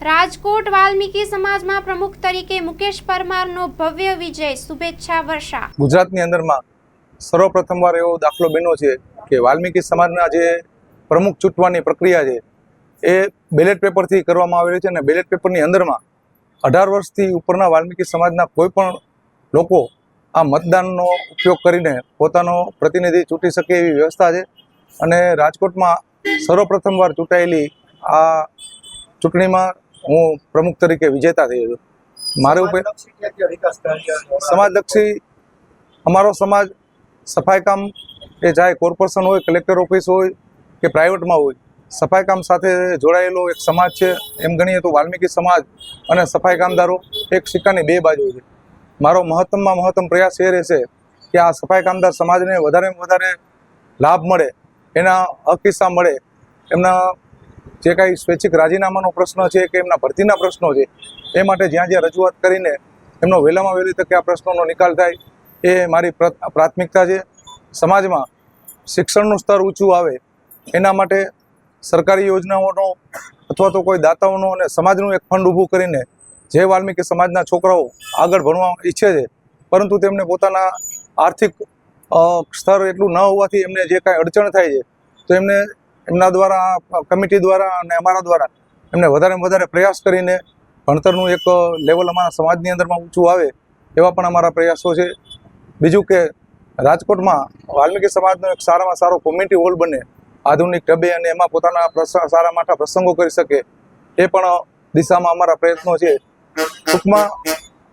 રાજકોટ વાલ્મીકી સમાજમાં પ્રમુખ તરીકે મુકેશ પરમારનો ભવ્ય વિજય, શુભેચ્છા વર્ષા. ગુજરાતની અંદરમાં સર્વપ્રથમવાર એવો દાખલો બન્યો છે કે વાલ્મીકી સમાજના જે પ્રમુખ ચૂંટવાની પ્રક્રિયા છે, એ બેલેટ પેપરથી કરવામાં આવેલી છે અને બેલેટ પેપરની અંદરમાં અઢાર વર્ષથી ઉપરના વાલ્મીકી સમાજના કોઈ પણ લોકો આ મતદાનનો ઉપયોગ કરીને પોતાનો પ્રતિનિધિ ચૂંટી શકે એવી વ્યવસ્થા છે અને રાજકોટમાં સર્વપ્રથમવાર ચૂંટાયેલી આ ચૂંટણીમાં હું પ્રમુખ તરીકે વિજેતા થયો છું. મારે ઉપર સમાજલક્ષી અમારો સમાજ સફાઈ કામ એ ચાહે કોર્પોરેશન હોય કલેક્ટર ઓફિસ હોય કે પ્રાઇવેટમાં હોય સફાઈ કામ સાથે જોડાયેલો એક સમાજ છે. એમ ગણીએ તો વાલ્મીકી સમાજ અને સફાઈ કામદારો એક સિક્કાની બે બાજુ છે. મારો મહત્તમમાં મહત્તમ પ્રયાસ એ રહેશે કે આ સફાઈ કામદાર સમાજને વધારેમાં વધારે લાભ મળે એના હક મળે એમના જે કાંઈ સ્વૈચ્છિક રાજીનામાનો પ્રશ્ન છે કે એમના ભરતીના પ્રશ્નો છે, એ માટે જ્યાં જ્યાં રજૂઆત કરીને એમનો વહેલામાં વહેલી તકે આ પ્રશ્નોનો નિકાલ થાય, એ મારી પ્ર- પ્રાથમિકતા છે. સમાજમાં શિક્ષણનું સ્તર ઊંચું આવે, એના માટે સરકારી યોજનાઓનો અથવા તો કોઈ દાતાઓનો અને સમાજનું એક ફંડ ઊભું કરીને જે વાલ્મીકી સમાજના છોકરાઓ આગળ ભણવા ઈચ્છે છે, પરંતુ તેમને પોતાના આર્થિક સ્તર એટલું ન હોવાથી એમને જે કાંઈ અડચણ થાય છે, તો એમને એમના દ્વારા, કમિટી દ્વારા અને અમારા દ્વારા એમને વધારે વધારે પ્રયાસ કરીને ભણતરનું એક લેવલ અમારા સમાજની અંદરમાં ઊંચું આવે એવા પણ અમારા પ્રયાસો છે. બીજું કે રાજકોટમાં વાલ્મીકી સમાજનો એક સારામાં સારો કોમ્યુનિટી હોલ બને, આધુનિક ઢબે અને એમાં પોતાના સારા માઠા પ્રસંગો કરી શકે એ પણ દિશામાં અમારા પ્રયત્નો છે. ટૂંકમાં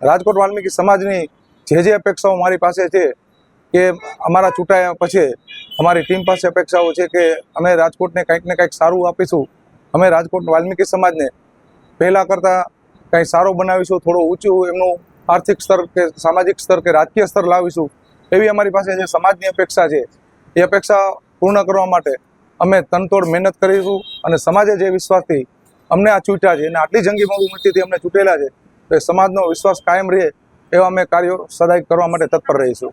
રાજકોટ વાલ્મીકી સમાજની જે જે અપેક્ષાઓ મારી પાસે છે કે અમારા ચૂંટાયા પછી અમારી ટીમ પાસે અપેક્ષાઓ છે કે અમે રાજકોટને કંઈક ને કંઈક સારું આપીશું. અમે રાજકોટ વાલ્મીકી સમાજને પહેલાં કરતાં કંઈ સારો બનાવીશું, થોડું ઊંચું એમનું આર્થિક સ્તર કે સામાજિક સ્તર કે રાજકીય સ્તર લાવીશું. એવી અમારી પાસે જે સમાજની અપેક્ષા છે, એ અપેક્ષા પૂર્ણ કરવા માટે અમે તનતોડ મહેનત કરીશું અને સમાજે જે વિશ્વાસથી અમને આ ચૂંટ્યા છે અને આટલી જંગી બહુમતીથી અમને ચૂંટેલા છે, તો એ સમાજનો વિશ્વાસ કાયમ રહે એવા અમે કાર્યો સદાય કરવા માટે તત્પર રહીશું.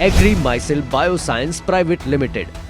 Agri Micelle Bioscience Private Limited.